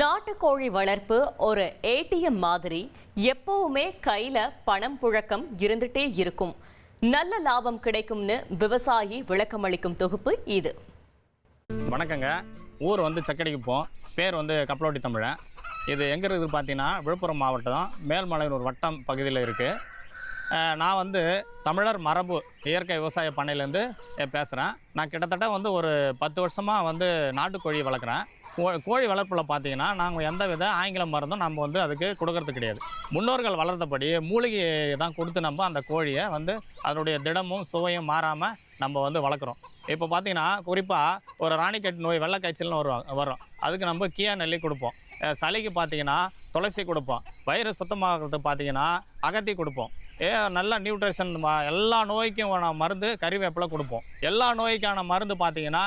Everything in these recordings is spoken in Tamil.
நாட்டுக்கோழி வளர்ப்பு ஒரு ஏடிஎம் மாதிரி எப்பவுமே கையில் பணம் புழக்கம் இருந்துட்டே இருக்கும். நல்ல லாபம் கிடைக்கும்னு விவசாயி விளக்கமளிக்கும் தொகுப்பு இது. வணக்கங்க. ஊர் வந்து சக்கடிக்குப்போம். பேர் வந்து கப்பலோட்டி தமிழன். இது எங்கே இருக்குது பார்த்தீங்கன்னா விழுப்புரம் மாவட்டம் மேல்மலையனூர் வட்டம் பகுதியில் இருக்குது நான் வந்து தமிழர் மரபு இயற்கை விவசாய பண்ணையிலேருந்து பேசுகிறேன் நான் கிட்டத்தட்ட வந்து ஒரு பத்து வருஷமாக வந்து நாட்டுக்கோழி வளர்க்குறேன். கோழி வளர்ப்பில் பார்த்தீங்கன்னா நாங்கள் எந்த வித ஆங்கில மருந்தும் நம்ம வந்து அதுக்கு கொடுக்கறது கிடையாது. முன்னோர்கள் வளர்த்தபடி மூலிகையை தான் கொடுத்து நம்ம அந்த கோழியை வந்து அதனுடைய திடமும் சுவையும் மாறாமல் நம்ம வந்து வளர்க்குறோம். இப்போ பார்த்தீங்கன்னா குறிப்பாக ஒரு ராணிக்கட்டு நோய் வெள்ளை காய்ச்சல்னு வரும். வரும் அதுக்கு நம்ம கியா நெல்லி கொடுப்போம். சளிக்கு பார்த்தீங்கன்னா துளசி கொடுப்போம். வயிறு சுத்தமாகிறதுக்கு பார்த்தீங்கன்னா அகத்தி கொடுப்போம். ஏ நல்ல நியூட்ரிஷன் எல்லா நோய்க்கும் மருந்து கறிவேப்பிலை கொடுப்போம். எல்லா நோய்க்கான மருந்து பார்த்தீங்கன்னா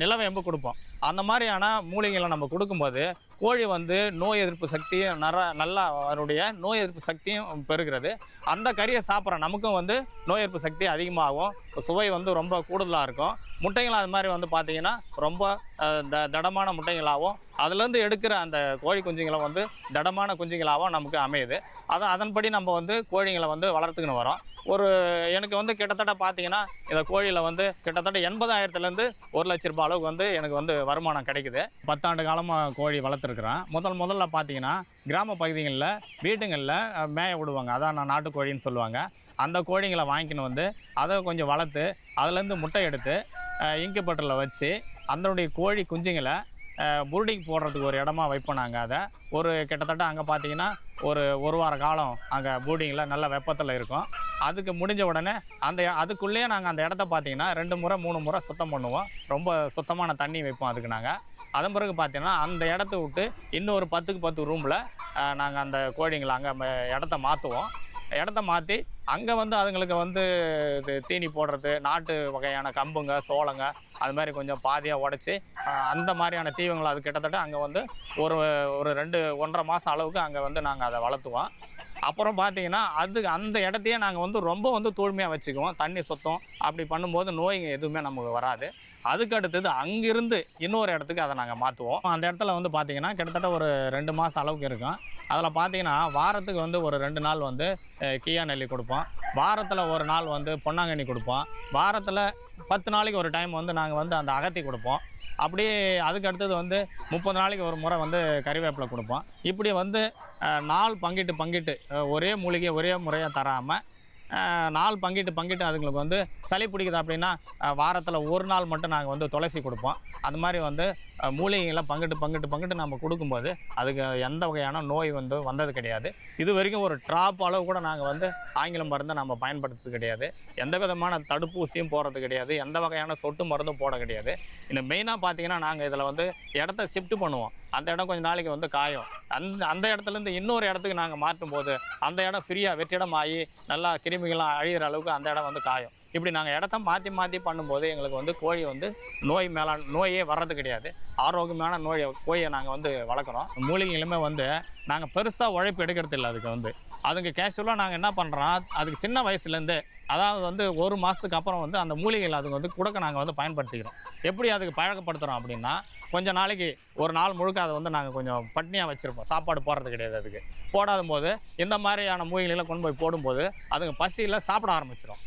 நிலவேம்பு கொடுப்போம். அந்த மாதிரியான மூலிகைகளை நம்ம கொடுக்கும்போது கோழி வந்து நோய் எதிர்ப்பு சக்தியும் நர நல்லா அதனுடைய நோய் எதிர்ப்பு சக்தியும் பெறுகிறது. அந்த கறியை சாப்பிட்ற நமக்கும் வந்து நோய் எதிர்ப்பு சக்தி அதிகமாகும். சுவை வந்து ரொம்ப கூடுதலாக இருக்கும். முட்டைகள் அது மாதிரி வந்து பார்த்திங்கன்னா ரொம்ப த தடமான முட்டைகளாகவும் அதுலேருந்து எடுக்கிற அந்த கோழி குஞ்சுங்களை வந்து தடமான குஞ்சுங்களாகவும் நமக்கு அமையுது. அதை அதன்படி நம்ம வந்து கோழிங்களை வந்து வளர்த்துக்கின்னு வரோம். ஒரு எனக்கு வந்து கிட்டத்தட்ட பார்த்தீங்கன்னா இந்த கோழியில் வந்து கிட்டத்தட்ட எண்பதாயிரத்துலேருந்து ஒரு லட்ச ரூபாய் அளவுக்கு வந்து எனக்கு வந்து வருமானம் கிடைக்குது. பத்தாண்டு காலமாக கோழி வளர்த்துருக்குறேன். முதல் முதல்ல பார்த்தீங்கன்னா கிராம பகுதிகளில் வீட்டுங்களில் மேய விடுவாங்க. அதான் நான் நாட்டுக்கோழின்னு சொல்லுவாங்க. அந்த கோழிங்களை வாங்கிக்கணும் வந்து அதை கொஞ்சம் வளர்த்து அதுலேருந்து முட்டை எடுத்து இங்குபட்டரில் வச்சு அதனுடைய கோழி குஞ்சுங்களை புருடிங் போடுறதுக்கு ஒரு இடமா வைப்போம் நாங்கள் அதை. ஒரு கிட்டத்தட்ட அங்கே பார்த்தீங்கன்னா ஒரு ஒரு வார காலம் அங்கே பூடிங்கில் நல்ல வெப்பத்தில் இருக்கும். அதுக்கு முடிஞ்ச உடனே அந்த அதுக்குள்ளேயே நாங்கள் அந்த இடத்த பார்த்தீங்கன்னா ரெண்டு முறை மூணு முறை சுத்தம் பண்ணுவோம். ரொம்ப சுத்தமான தண்ணி வைப்போம் அதுக்கு நாங்கள் அதன் பிறகு பார்த்தீங்கன்னா அந்த இடத்த விட்டு இன்னொரு பத்துக்கு பத்து ரூமில் நாங்கள் அந்த கோழிங்களை அங்கே இடத்த மாற்றுவோம். இடத்த மாற்றி அங்கே வந்து அதுங்களுக்கு வந்து இது தீனி போடுறது நாட்டு வகையான கம்புங்க சோளங்க அது மாதிரி கொஞ்சம் பாதியாக உடச்சி அந்த மாதிரியான தீவங்களை அது கிட்டத்தட்ட அங்கே வந்து ஒரு ஒரு ரெண்டு ஒன்றரை மாதம் அளவுக்கு அங்கே வந்து நாங்கள் அதை வளர்த்துவோம். அப்புறம் பார்த்தீங்கன்னா அது அந்த இடத்தையே நாங்கள் வந்து ரொம்ப வந்து தூய்மையாக வச்சுக்குவோம். தண்ணி சுத்தம் அப்படி பண்ணும்போது நோய்ங்க எதுவுமே நமக்கு வராது. அதுக்கு அடுத்தது அங்கிருந்து இன்னொரு இடத்துக்கு அதை நாங்கள் மாற்றுவோம் அந்த இடத்துல வந்து பார்த்தீங்கன்னா கிட்டத்தட்ட ஒரு ரெண்டு மாதம் அளவுக்கு இருக்கும். அதில் பார்த்தீங்கன்னா வாரத்துக்கு வந்து ஒரு ரெண்டு நாள் வந்து கீயா கியா நெல்லி கொடுப்போம். வாரத்தில் ஒரு நாள் வந்து பொன்னாங்கண்ணி கொடுப்போம். வாரத்தில் பத்து நாளைக்கு ஒரு டைம் வந்து நாங்கள் வந்து அந்த அகத்தி கொடுப்போம். அப்படி அதுக்கு அடுத்தது வந்து முப்பது நாளைக்கு ஒரு முறை வந்து கறிவேப்பிலை கொடுப்போம். இப்படி வந்து நாள் பங்கிட்டு பங்கிட்டு ஒரே மூலிகை ஒரே முறையாக தராமல் நாள் பங்கிட்டு பங்கிட்டு அதுங்களுக்கு வந்து சளி பிடிக்குது அப்படின்னா வாரத்தில் ஒரு நாள் மட்டும் நாங்கள் வந்து துளசி கொடுப்போம். அது மாதிரி வந்து மூலிகைகள்லாம் பங்கிட்டு பங்கிட்டு பங்கிட்டு நம்ம கொடுக்கும்போது அதுக்கு எந்த வகையான நோய் வந்து வந்தது கிடையாது. இது வரைக்கும் ஒரு ட்ராப் அளவு கூட நாங்கள் வந்து ஆங்கில மருந்தை நம்ம பயன்படுத்துறது கிடையாது. எந்த விதமான தடுப்பூசியும் போடுறது கிடையாது. எந்த வகையான சொட்டு மருந்தும் போட கிடையாது. இன்னும் மெயினாக பார்த்தீங்கன்னா நாங்கள் இதில் வந்து இடத்த ஷிஃப்ட் பண்ணுவோம். அந்த இடம் கொஞ்சம் நாளைக்கு வந்து காயும். அந்த அந்த இடத்துலேருந்து இன்னொரு இடத்துக்கு நாங்கள் மாற்றும் போது அந்த இடம் ஃப்ரீயாக வெற்றிடம் ஆகி நல்லா கிருமிகள்லாம் அழியிற அளவுக்கு அந்த இடம் வந்து காயும். இப்படி நாங்கள் இடத்த மாற்றி மாற்றி பண்ணும்போது எங்களுக்கு வந்து கோழி வந்து நோய் மேலா நோயே வர்றது கிடையாது. ஆரோக்கியமான நோயை கோழியை நாங்கள் வந்து வளர்க்குறோம். மூலிகைகளுமே வந்து நாங்கள் பெருசாக உழைப்பு எடுக்கிறது இல்லை அதுக்கு வந்து. அதுக்கு கேஷுவலாக நாங்கள் என்ன பண்ணுறோம் அதுக்கு சின்ன வயசுலேருந்து அதாவது வந்து ஒரு மாதத்துக்கு அப்புறம் வந்து அந்த மூலிகைகள் அதுக்கு வந்து கொடுக்க நாங்கள் வந்து பயன்படுத்திக்கிறோம். எப்படி அதுக்கு பழக்கப்படுத்துகிறோம் அப்படின்னா கொஞ்சம் நாளைக்கு ஒரு நாள் முழுக்க அதை வந்து நாங்கள் கொஞ்சம் பட்னியாக வச்சுருப்போம். சாப்பாடு போடுறது கிடையாது அதுக்கு. போடாத போது இந்த மாதிரியான மூலிகைகளை கொண்டு போய் போடும்போது அதுங்க பசியில் சாப்பிட ஆரம்பிச்சிடும்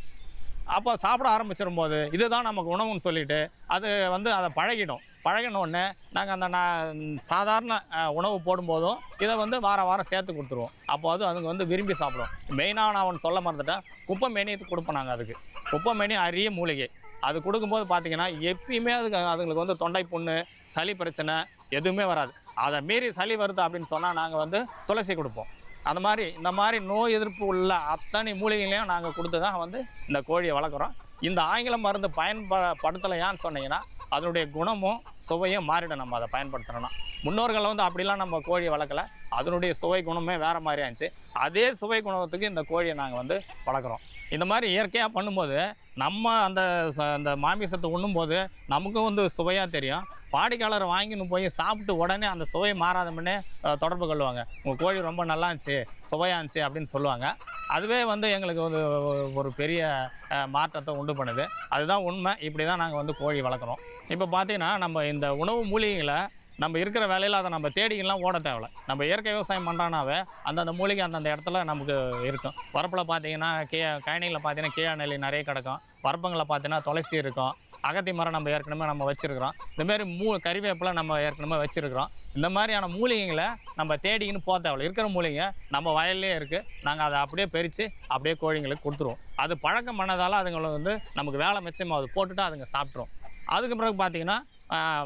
அப்போ சாப்பிட ஆரம்பிச்சிடும் போது இதுதான் நமக்கு உணவுன்னு சொல்லிட்டு அது வந்து அதை பழகிடும் பழகினோடனே நாங்கள் அந்த நான் சாதாரண உணவு போடும்போதும் இதை வந்து வார வாரம் சேர்த்து கொடுத்துருவோம். அப்போ அது அதுங்க வந்து விரும்பி சாப்பிடும். மெயினாக நான் ஒன்று சொல்ல மறந்துட்டேன். குப்பை மேனி கொடுப்போம் நாங்கள் அதுக்கு. குப்பை மேனி அரிய மூலிகை. அது கொடுக்கும்போது பார்த்தீங்கன்னா எப்பயுமே அதுக்கு அதுங்களுக்கு வந்து தொண்டை புண்ணு சளி பிரச்சனை எதுவுமே வராது. அதை மீறி சளி வருது அப்படின்னு சொன்னால் நாங்கள் வந்து துளசி கொடுப்போம். அந்த மாதிரி இந்த மாதிரி நோய் எதிர்ப்பு உள்ள அத்தனை மூலிகைகளையும் நாங்கள் கொடுத்து தான் வந்து இந்த கோழியை வளர்க்குறோம். இந்த ஆங்கில மருந்து பயன்படுத்தலையான்னு சொன்னீங்கன்னா அதனுடைய குணமும் சுவையும் மாறிடும். நம்ம அதை பயன்படுத்துகிறோன்னா முன்னோர்கள் வந்து அப்படிலாம் நம்ம கோழியை வளர்க்கல. அதனுடைய சுவை குணமே வேறு மாதிரி இருந்துச்சு அதே சுவை குணத்துக்கு இந்த கோழியை நாங்கள் வந்து வளர்க்குறோம். இந்த மாதிரி இயற்கையாக பண்ணும்போது நம்ம அந்த ச- அந்த மாமிசத்தை உண்ணும்போது நமக்கும் வந்து சுவையாக தெரியும். வாடிக்கையாளர் வாங்கின்னு போய் சாப்பிட்டு உடனே அந்த சுவை மாறாத முன்னே தொடர்பு கொள்வாங்க. உங்கள் கோழி ரொம்ப நல்லா இருந்துச்சு சுவையாக இருந்துச்சு அப்படின்னு சொல்லுவாங்க. அதுவே வந்து எங்களுக்கு வந்து ஒரு பெரிய மாற்றத்தை உண்டு பண்ணுது. அதுதான் உண்மை. இப்படி தான் நாங்கள் வந்து கோழி வளர்க்குறோம். இப்போ பார்த்தீங்கன்னா நம்ம இந்த உணவு மூலிகைகளை நம்ம இருக்கிற வேலையில் அதை நம்ம தேடிக்கலாம் ஓட தேவையில்ல நம்ம இயற்கை விவசாயம் பண்ணுறானாவே அந்தந்த மூலிகை அந்தந்த இடத்துல நமக்கு இருக்கும். வரப்பில் பார்த்தீங்கன்னா கே கயனியில் பார்த்தீங்கன்னா கீழ நெல்லி நிறைய கிடக்கும். வரப்பங்களில் பார்த்தீங்கன்னா துளசி இருக்கும். அகத்தி மரம் நம்ம ஏற்கனவே நம்ம வச்சுருக்கிறோம். இந்தமாரி மூ கறிவேப்பிலை நம்ம ஏற்கனவே வச்சுருக்கிறோம். இந்த மாதிரியான மூலிகைங்களை நம்ம தேடிக்கின்னு போக தேவையில்ல இருக்கிற மூலிகை நம்ம வயல்லே இருக்குது நாங்கள் அதை அப்படியே பறித்து அப்படியே கோழிங்களுக்கு கொடுத்துருவோம். அது பழக்கம் பண்ணதால் அதுங்களை வந்து நமக்கு வேலை மிச்சமாகுது. போட்டுட்டு அதுங்க சாப்பிட்ரும் அதுக்கு பிறகு பார்த்தீங்கன்னா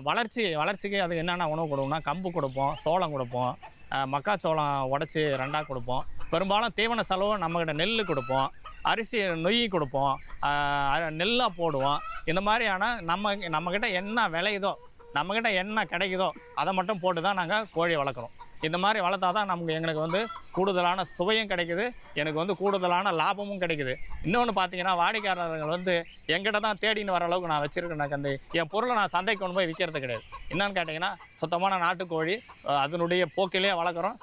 வளர்ச்சி வளர்ச்சிக்கு அதுக்கு என்னென்ன உணவு கொடுப்போம்னா கம்பு கொடுப்போம் சோளம் கொடுப்போம் மக்காச்சோளம் உடச்சி ரெண்டாக கொடுப்போம். பெரும்பாலும் தீவன செலவு நம்மக்கிட்ட நெல் கொடுப்போம் அரிசி நொய் கொடுப்போம் நெல்லாக போடுவோம். இந்த மாதிரியான நம்ம நம்மக்கிட்ட என்ன விளையுதோ நம்மக்கிட்ட என்ன கிடைக்குதோ அதை மட்டும் போட்டு தான் நாங்கள் கோழி வளர்க்குறோம். இந்த மாதிரி வளர்த்தா தான் நமக்கு எங்களுக்கு வந்து கூடுதலான சுவையும் கிடைக்குது. எனக்கு வந்து கூடுதலான லாபமும் கிடைக்குது. இன்னொன்று பார்த்தீங்கன்னா வாடிக்கையாளர்கள் வந்து எங்கிட்ட தான் தேடின்னு வர அளவுக்கு நான் வச்சுருக்கேன் எனக்கு அந்த என் பொருளை நான் சந்தைக்கு கொண்டு போய் விற்கிறது கிடையாது. என்னன்னு கேட்டிங்கன்னா சுத்தமான நாட்டுக்கோழி அதனுடைய போக்கிலே வளர்க்குறோம்.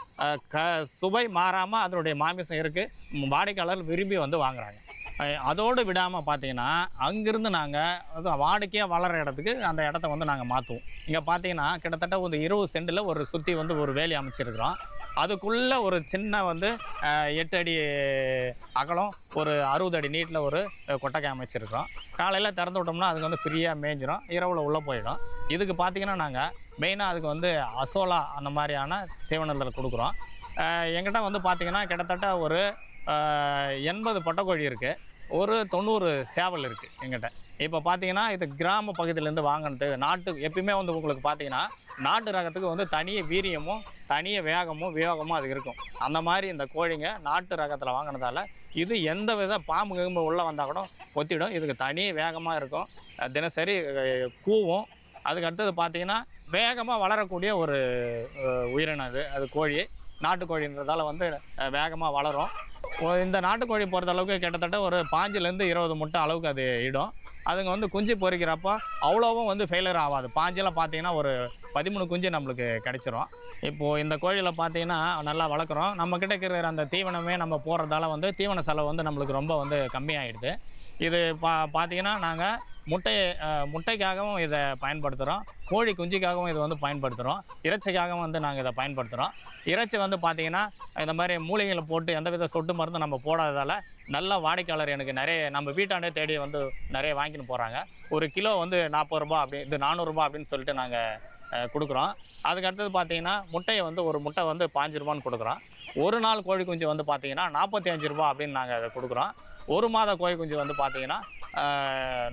க சுவை மாறாமல் அதனுடைய மாமிசம் இருக்குது வாடிக்கையாளர் விரும்பி வந்து வாங்குறாங்க. அதோடு விடாமல் பார்த்தீங்கன்னா அங்கேருந்து நாங்கள் அது வாடிக்கையாக வளர இடத்துக்கு அந்த இடத்த வந்து நாங்கள் மாற்றுவோம் இங்கே பார்த்தீங்கன்னா கிட்டத்தட்ட ஒரு இருபது சென்டில் ஒரு சுற்றி வந்து ஒரு வேலி அமைச்சிருக்கிறோம். அதுக்குள்ளே ஒரு சின்ன வந்து எட்டு அடி அகலம் ஒரு அறுபது அடி நீட்டில் ஒரு அஹ், அமைச்சிருக்கிறோம். காலையில் திறந்து விட்டோம்னா அதுக்கு வந்து ஃப்ரீயாக மேய்ஞ்சிரும் இரவில் உள்ளே போயிடும். இதுக்கு பார்த்தீங்கன்னா நாங்கள் மெயினாக அதுக்கு வந்து அசோலா அந்த மாதிரியான தீவனத்தில் கொடுக்குறோம். எங்கிட்ட வந்து பார்த்திங்கன்னா கிட்டத்தட்ட ஒரு எண்பது பட்டக்கோழி இருக்குது ஒரு தொண்ணூறு சேவல் இருக்குது எங்கிட்ட. இப்போ பார்த்தீங்கன்னா இது கிராம பகுதியிலேருந்து வாங்கினது. நாட்டு எப்பயுமே வந்து உங்களுக்கு பார்த்தீங்கன்னா நாட்டு ரகத்துக்கு வந்து தனிய வீரியமும் தனிய வேகமும் வியோகமும் அது இருக்கும். அந்த மாதிரி இந்த கோழிங்க நாட்டு ரகத்தில் வாங்கினதால இது எந்த வித பாம்பு கிம்பு உள்ளே வந்தால் கூட கொத்திடும். இதுக்கு தனி வேகமாக இருக்கும். தினசரி கூவும். அதுக்கு அடுத்தது பார்த்தீங்கன்னா வேகமாக வளரக்கூடிய ஒரு உயிரினம் அது. அது கோழி. நாட்டுக்கோழின்றதால வந்து வேகமாக வளரும். இந்த நாட்டுக்கோழி பொறுத்த அளவுக்கு கிட்டத்தட்ட ஒரு பாஞ்சிலேருந்து இருபது முட்டை அளவுக்கு அது இடும். அதுங்க வந்து குஞ்சு பொரிக்கிறப்போ அவ்வளோவும் வந்து ஃபெயிலியர் ஆகாது. பாஞ்செல்லாம் பார்த்தீங்கன்னா ஒரு பதிமூணு குஞ்சு நம்மளுக்கு கிடச்சிரும். இப்போது இந்த கோழியில் பார்த்தீங்கன்னா நல்லா வளர்க்குறோம். நம்மக்கிட்ட இருக்கிற அந்த தீவனமே நம்ம போடுறதால வந்து தீவன செலவு வந்து நம்மளுக்கு ரொம்ப வந்து கம்மியாகிடுது இது பா பார்த்தீங்கன்னா நாங்கள் முட்டை முட்டைக்காகவும் இதை பயன்படுத்துகிறோம் கோழி குஞ்சுக்காகவும் இதை வந்து பயன்படுத்துகிறோம் இறைச்சிக்காகவும் வந்து நாங்கள் இதை பயன்படுத்துகிறோம் இறைச்சி வந்து பார்த்தீங்கன்னா இந்த மாதிரி மூலிகைகளை போட்டு எந்தவித சொட்டு மருந்து நம்ம போடாததால் நல்ல வாடிக்கையாளர் எனக்கு நிறைய நம்ம வீட்டாண்டே தேடி வந்து நிறைய வாங்கின்னு போகிறாங்க ஒரு கிலோ வந்து நாற்பது ரூபா அப்படி இது நானூறுரூபா அப்படின்னு சொல்லிட்டு நாங்கள் கொடுக்குறோம். அதுக்கு அடுத்தது பார்த்தீங்கன்னா முட்டையை வந்து ஒரு முட்டை வந்து பாஞ்சு ரூபான்னு கொடுக்குறோம். ஒரு நாள் கோழி குஞ்சு வந்து பார்த்தீங்கன்னா நாற்பத்தி அஞ்சு ரூபா அப்படின்னு நாங்கள் அதை கொடுக்குறோம். ஒரு மாத கோழி குஞ்சு வந்து பார்த்தீங்கன்னா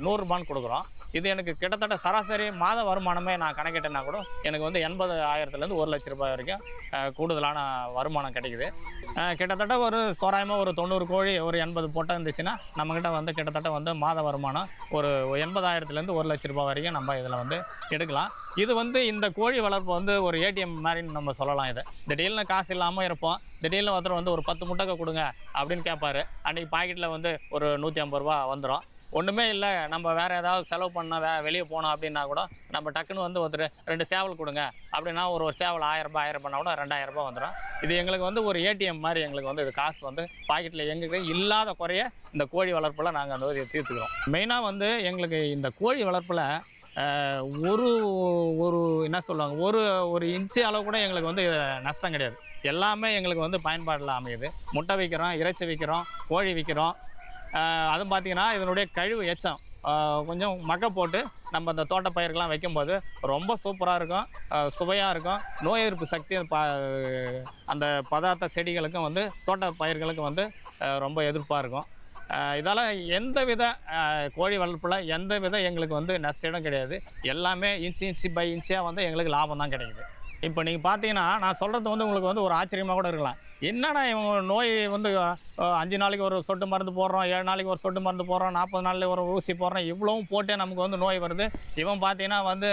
நூறுரூபான்னு கொடுக்குறோம். இது எனக்கு கிட்டத்தட்ட சராசரி மாத வருமானமே நான் கணக்கிட்டேன்னா கூட எனக்கு வந்து எண்பது ஆயிரத்துலேருந்து ஒரு லட்ச ரூபாய் வரைக்கும் கூடுதலான வருமானம் கிடைக்குது. கிட்டத்தட்ட ஒரு தோராயமாக ஒரு தொண்ணூறு கோழி ஒரு எண்பது பொட்டை இருந்துச்சுன்னா நம்மக்கிட்ட வந்து கிட்டத்தட்ட வந்து மாத வருமானம் ஒரு எண்பதாயிரத்துலேருந்து ஒரு லட்ச ரூபாய் வரைக்கும் நம்ம இதில் வந்து எடுக்கலாம். இது வந்து இந்த கோழி வளர்ப்பு வந்து ஒரு ஏடிஎம் மாதிரின்னு நம்ம சொல்லலாம் இதை. திடீர்னு காசு இல்லாமல் இருப்போம். திடீர்னு ஒருத்தர் வந்து ஒரு பத்து முட்டைக்கு கொடுங்க அப்படின்னு கேட்பாரு. அன்றைக்கி பாக்கெட்டில் வந்து ஒரு நூற்றி ஐம்பது ரூபா வந்துடும் ஒன்றுமே இல்லை. நம்ம வேறு ஏதாவது செலவு பண்ண வே வெளியே போனோம் அப்படின்னா கூட நம்ம டக்குன்னு வந்து ஒருத்தர் ரெண்டு சேவல் கொடுங்க. அப்படின்னா ஒரு ஒரு சேவல் ஆயிரம் ரூபாய் ஆயிரம் பண்ணால் கூட ரெண்டாயிரம் ரூபாய் வந்துடும் இது எங்களுக்கு வந்து ஒரு ஏடிஎம் மாதிரி எங்களுக்கு வந்து இது காசு வந்து பாக்கெட்டில் எங்களுக்கு இல்லாத குறைய இந்த கோழி வளர்ப்பில் நாங்கள் அந்த இதை தீர்த்துக்கிறோம். மெயினாக வந்து எங்களுக்கு இந்த கோழி வளர்ப்பில் ஒரு ஒரு என்ன சொல்லுவாங்க ஒரு ஒரு இன்ச்சு அளவு கூட எங்களுக்கு வந்து நஷ்டம் கிடையாது. எல்லாமே எங்களுக்கு வந்து பயன்பாடில் அமையுது. முட்டை விற்கிறோம் இறைச்சி விற்கிறோம் கோழி விற்கிறோம் அதுவும் பார்த்தீங்கன்னா இதனுடைய கழிவு எச்சம். கொஞ்சம் மக்க போட்டு நம்ம இந்த தோட்டப்பயிர்கள்லாம் வைக்கும்போது ரொம்ப சூப்பராக இருக்கும். சுவையாக இருக்கும். நோய் எதிர்ப்பு சக்தி ப அந்த பதார்த்த செடிகளுக்கும் வந்து தோட்ட பயிர்களுக்கும் வந்து ரொம்ப எதிர்ப்பாக இருக்கும். இதால் எந்த வித கோழி வளர்ப்பில் எந்த வித எங்களுக்கு வந்து நஷ்டம் கிடையாது. எல்லாமே இன்ச்சு இன்ச்சு பை இன்ச்சியாக வந்து எங்களுக்கு லாபம் தான் கிடைக்குது. இப்போ நீங்கள் பார்த்தீங்கன்னா நான் சொல்கிறது வந்து உங்களுக்கு வந்து ஒரு ஆச்சரியமாக கூட இருக்கலாம். என்னடா இவங்க நோய் வந்து அஞ்சு நாளைக்கு ஒரு சொட்டு மருந்து போடுறோம் ஏழு நாளைக்கு ஒரு சொட்டு மருந்து போடுறோம் நாற்பது நாளில் ஒரு ஊசி போடுறோம் இவ்வளவும் போட்டே நமக்கு வந்து நோய் வருது. இவன் பார்த்தீங்கன்னா வந்து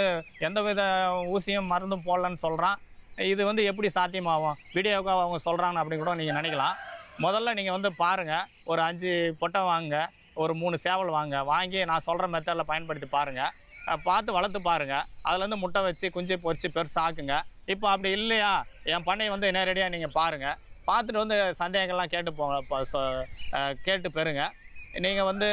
எந்த வித ஊசியும் மருந்தும் போடலன்னு சொல்கிறான் இது வந்து எப்படி சாத்தியமாகும்? வீடியோவுக்கு அவங்க சொல்கிறாங்க அப்படின்னு கூட நீங்கள் நினைக்கலாம். முதல்ல நீங்கள் வந்து பாருங்கள் ஒரு அஞ்சு பொட்டை வாங்க ஒரு மூணு சேவல் வாங்க வாங்கி நான் சொல்கிற மெத்தடில் பயன்படுத்தி பாருங்கள் பார்த்து வளர்த்து பாருங்கள் அதுலேருந்து முட்டை வச்சு குஞ்சு பொறிச்சு பெருசாக்குங்க இப்போ அப்படி இல்லையா? என் பண்ணையை வந்து நேரடியாக நீங்கள் பாருங்கள் பார்த்துட்டு வந்து சந்தேகங்கள்லாம் கேட்டு போங்க. இப்போ கேட்டு பெறுங்க. நீங்கள் வந்து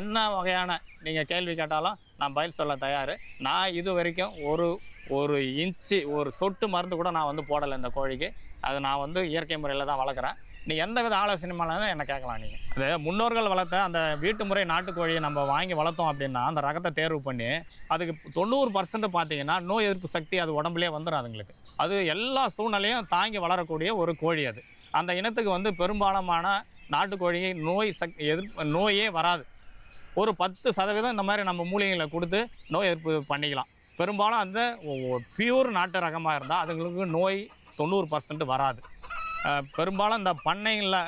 என்ன வகையான நீங்கள் கேள்வி கேட்டாலும் நான் பதில் சொல்ல தயார். நான் இது வரைக்கும் ஒரு ஒரு இன்ச்சு ஒரு சொட்டு மருந்து கூட நான் வந்து போடலை இந்த கோழிக்கு. அது நான் வந்து இயற்கை முறையில் தான் வளர்க்குறேன். நீ எந்த வித ஆலோசனை தான் என்ன கேட்கலாம் நீங்கள் அது முன்னோர்கள் வளர்த்த அந்த வீட்டு முறை நாட்டுக்கோழியை நம்ம வாங்கி வளர்த்தோம் அப்படின்னா அந்த ரகத்தை தேர்வு பண்ணி அதுக்கு தொண்ணூறு பர்சன்ட் பார்த்தீங்கன்னா நோய் எதிர்ப்பு சக்தி அது உடம்புலேயே வந்துடும் அதுங்களுக்கு. அது எல்லா சூழ்நிலையும் தாங்கி வளரக்கூடிய ஒரு கோழி அது. அந்த இனத்துக்கு வந்து பெரும்பாலமான நாட்டுக்கோழியை நோய் சக் எதிர்ப்பு நோயே வராது. ஒரு பத்து சதவீதம் இந்த மாதிரி நம்ம மூலிகைகளை கொடுத்து நோய் எதிர்ப்பு பண்ணிக்கலாம். பெரும்பாலும் அந்த பியூர் நாட்டு ரகமாக இருந்தால் அதுங்களுக்கு நோய் தொண்ணூறு பர்சன்ட் வராது. பெரும்பாலும் இந்த பண்ணைகளில்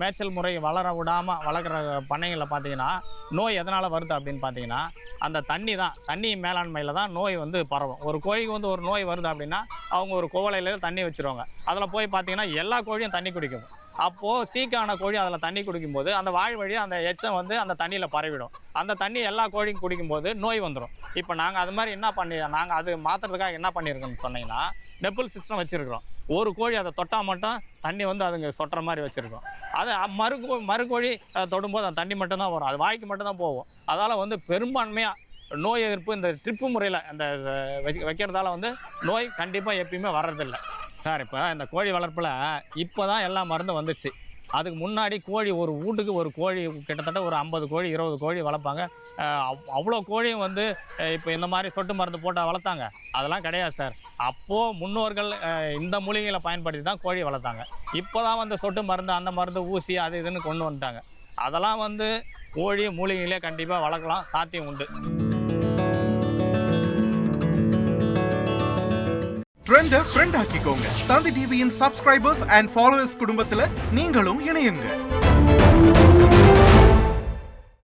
மேய்ச்சல் முறை வளர விடாமல் வளர்க்குற பண்ணைகளில் பார்த்தீங்கன்னா நோய் எதனால் வருது அப்படின்னு பார்த்தீங்கன்னா அந்த தண்ணி தான். தண்ணி மேலாண்மையில் தான் நோய் வந்து பரவும். ஒரு கோழிக்கு வந்து ஒரு நோய் வருது அப்படின்னா அவங்க ஒரு குவளையில தண்ணி வச்சுருவாங்க. அதில் போய் பார்த்தீங்கன்னா எல்லா கோழியும் தண்ணி குடிக்கும். அப்போது சீக்கான கோழி அதில் தண்ணி குடிக்கும்போது அந்த வாழ் வழி அந்த எச்சம் வந்து அந்த தண்ணியில் பரவிடும். அந்த தண்ணி எல்லா கோழியும் குடிக்கும்போது நோய் வந்துடும் இப்போ நாங்கள் அது மாதிரி என்ன பண்ணி நாங்கள் அது மாற்றுறதுக்காக என்ன பண்ணியிருக்கோம்னு சொன்னீங்கன்னா டெப்பிள் சிஸ்டம் வச்சுருக்கிறோம். ஒரு கோழி அதை தொட்டால் மட்டும் தண்ணி வந்து அதுங்க சொட்டுற மாதிரி வச்சுருக்கோம். அது அ- மறு கோ- மறு கோழி அதை தொடும்போது அந்த தண்ணி மட்டும் தான் வரும். அது வாய்க்கு மட்டும்தான் போகும். அதால் வந்து பெரும்பான்மையாக நோய் எதிர்ப்பு இந்த ட்ரிப்பு முறையில் அந்த வைக்கிறதால வந்து நோய் கண்டிப்பாக எப்பயுமே வர்றதில்லை. சார் இப்போ இந்த கோழி வளர்ப்பில் இப்போ தான் எல்லா மருந்தும் வந்துச்சு. அதுக்கு முன்னாடி கோழி ஒரு வீட்டுக்கு ஒரு கோழி கிட்டத்தட்ட ஒரு ஐம்பது கோழி இருபது கோழி வளர்ப்பாங்க. அவ்- அவ்வளோ கோழியும் வந்து இப்போ இந்த மாதிரி சொட்டு மருந்து போட்டால் வளர்த்தாங்க. அதெல்லாம் கிடையாது சார். அப்போது முன்னோர்கள் இந்த மூலிகைகளை பயன்படுத்தி தான் கோழி வளர்த்தாங்க. இப்போ தான் வந்து சொட்டு மருந்து அந்த மருந்து ஊசி அது இதுன்னு கொண்டு வந்துட்டாங்க. அதெல்லாம் வந்து கோழி மூலிகையிலே கண்டிப்பாக வளர்க்கலாம் சாத்தியம் உண்டு. ட்ரெண்ட ஃப்ரெண்ட் ஆக்கிக்கோங்க. தந்தி டிவியின் சப்ஸ்கிரைபர்ஸ் அண்ட் ஃபாலோவர்ஸ் குடும்பத்தில் நீங்களும் இணையுங்க.